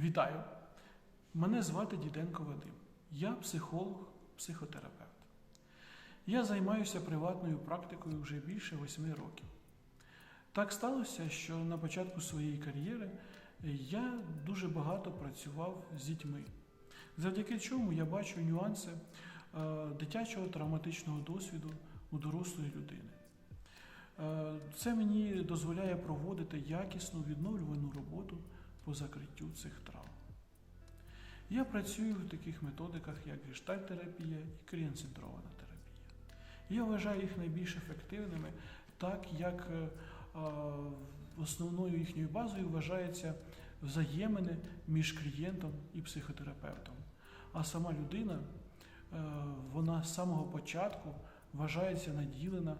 Вітаю! Мене звати Діденко Вадим. Я психолог, психотерапевт. Я займаюся приватною практикою вже більше восьми років. Так сталося, що на початку своєї кар'єри я дуже багато працював з дітьми, завдяки чому я бачу нюанси е, дитячого травматичного досвіду у дорослої людини. Е, Це мені дозволяє проводити якісну відновлювану роботу по закриттю цих травм. Я працюю в таких методиках, як гештальтерапія і клієнт-центрована терапія. Я вважаю їх найбільш ефективними, так як е, основною їхньою базою вважається взаємини між клієнтом і психотерапевтом. А сама людина, е, вона з самого початку вважається наділена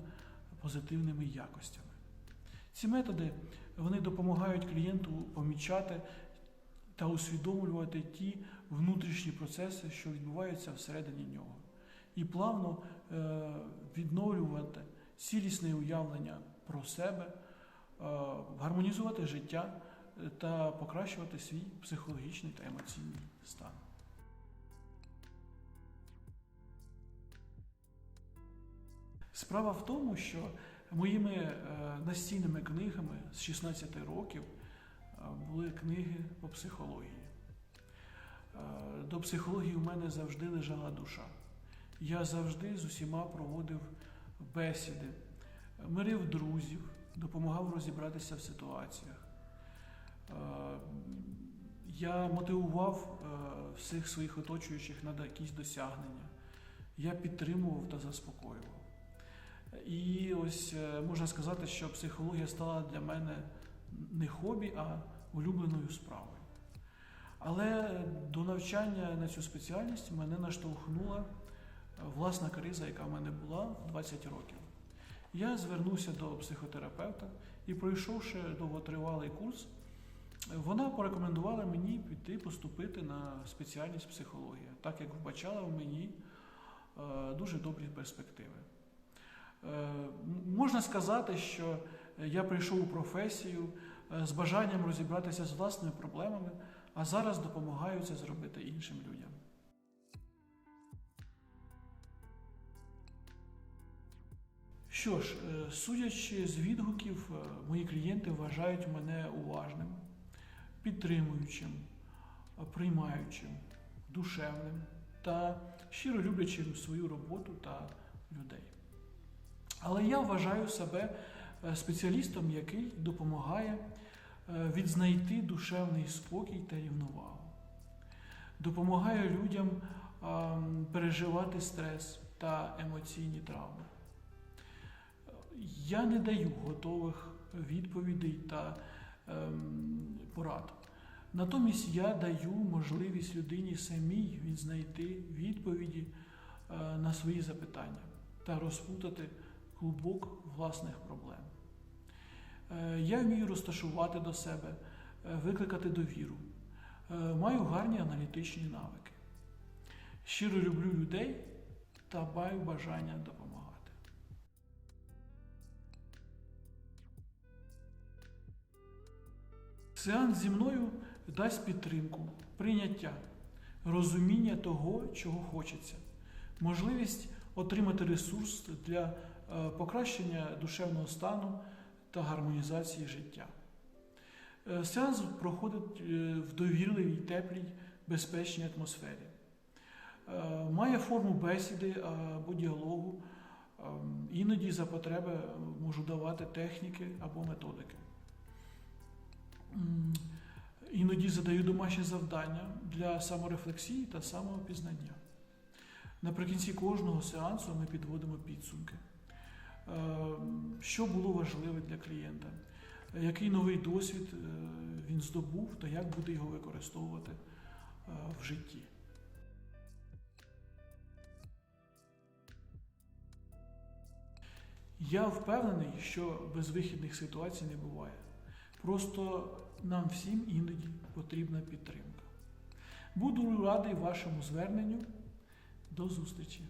позитивними якостями. Ці методи вони допомагають клієнту помічати та усвідомлювати ті внутрішні процеси, що відбуваються всередині нього, і плавно е, відновлювати цілісне уявлення про себе, е, гармонізувати життя е, та покращувати свій психологічний та емоційний стан. Справа в тому, що моїми е, настійними книгами з 16 років е, були книги по психології. Е, До психології в мене завжди лежала душа. Я завжди з усіма проводив бесіди, мирив друзів, допомагав розібратися в ситуаціях. Я мотивував всіх своїх оточуючих на якісь досягнення. Я підтримував та заспокоював. І ось е, можна сказати, що психологія стала для мене не хобі, а улюбленою справою. Але до навчання на цю спеціальність мене наштовхнула е, власна криза, яка в мене була в 20 років. Я звернувся до психотерапевта і, пройшовши довготривалий курс, вона порекомендувала мені піти поступити на спеціальність психологія, так як вбачала в мені е, дуже добрі перспективи. Е, Можна сказати, що я прийшов у професію е, з бажанням розібратися з власними проблемами, а зараз допомагаю це зробити іншим людям. Що ж, е, судячи з відгуків, е, мої клієнти вважають мене уважним, підтримуючим, е, приймаючим, душевним та щиро люблячим свою роботу та людей. Але я вважаю себе е, спеціалістом, який допомагає е, відзнайти душевний спокій та рівновагу, допомагає людям переживати стрес та емоційні травми. Я не даю готових відповідей та ем, порад. Натомість я даю можливість людині самій відзнайти відповіді е, на свої запитання та розпутати клубок власних проблем. Е, Я вмію розташувати до себе, е, викликати довіру, Е, маю гарні аналітичні навики. Щиро люблю людей та маю бажання допомагати. Сеанс зі мною дасть підтримку, прийняття, розуміння того, чого хочеться, можливість отримати ресурс для покращення душевного стану та гармонізації життя. Е, Сеанс проходить е, в довірливій, теплій, безпечній атмосфері. Е, Має форму бесіди або діалогу. Е, Іноді за потреби можу давати техніки або методики. Іноді задаю домашні завдання для саморефлексії та самопізнання. Наприкінці кожного сеансу ми підводимо підсумки. Е, Що було важливе для клієнта, який новий досвід е, він здобув та як буде його використовувати е, в житті. Я впевнений, що безвихідних ситуацій не буває. Просто нам всім іноді потрібна підтримка. Буду радий вашому зверненню. До зустрічі!